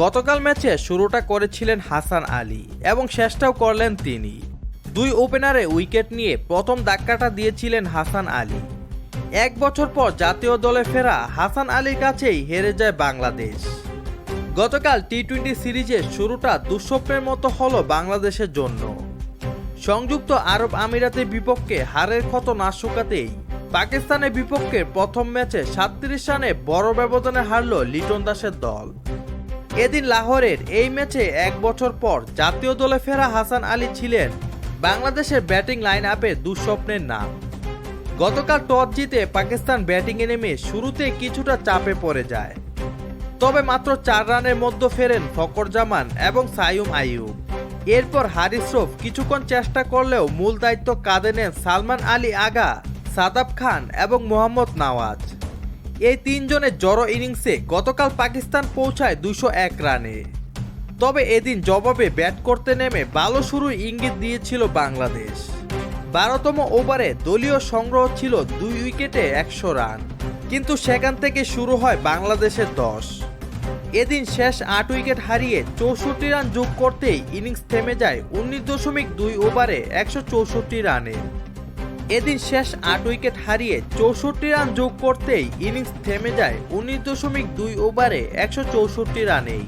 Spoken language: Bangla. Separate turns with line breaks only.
গতকাল ম্যাচে শুরুটা করেছিলেন হাসান আলী এবং শেষটাও করলেন তিনি। দুই ওপেনারে উইকেট নিয়ে প্রথম ধাক্কাটা দিয়েছিলেন হাসান আলী। এক বছর পর জাতীয় দলে ফেরা হাসান আলীর কাছেই হেরে যায় বাংলাদেশ। গতকাল টি টোয়েন্টি সিরিজের শুরুটা দুঃস্বপ্নের মতো হলো বাংলাদেশের জন্য। সংযুক্ত আরব আমিরাতের বিপক্ষে হারের ক্ষত না শুকাতেই পাকিস্তানের বিপক্ষে প্রথম ম্যাচে সাতত্রিশ রানে বড় ব্যবধানে হারল লিটন দাসের দল। এদিন লাহোরের এই ম্যাচে এক বছর পর জাতীয় দলে ফেরা হাসান আলী ছিলেন বাংলাদেশের ব্যাটিং লাইন আপে দুঃস্বপ্নের নাম। গতকাল টস জিতে পাকিস্তান ব্যাটিংয়ে নেমে শুরুতে কিছুটা চাপে পড়ে যায়। তবে মাত্র চার রানের মধ্যে ফেরেন ফকর জামান এবং সাইম আইয়ুব। এরপর হারিস রফ কিছুক্ষণ চেষ্টা করলেও মূল দায়িত্ব কাঁধে নেন সালমান আলী আগা। সাদাব খান এবং মোহাম্মদ নওয়াজ। এই তিনজনের জড়ো ইনিংসে গতকাল পাকিস্তান পৌঁছায় দুশো এক রানে। তবে এদিন জবাবে ব্যাট করতে নেমে ভালো শুরু ইঙ্গিত দিয়েছিল বাংলাদেশ। বারোতম ওভারে দলীয় সংগ্রহ ছিল দুই উইকেটে একশো রান। কিন্তু সেখান থেকে শুরু হয় বাংলাদেশের দশ। এদিন শেষ আট উইকেট হারিয়ে চৌষট্টি রান যোগ করতেই ইনিংস থেমে যায় উনিশ দশমিক দুই ওভারে একশো চৌষট্টি রানে। এদিন শেষ আট উইকেট হারিয়ে চৌষট্টি রান যোগ করতেই ইনিংস থেমে যায় উনিশ দশমিক দুই ওভারে একশো চৌষট্টি রানেই।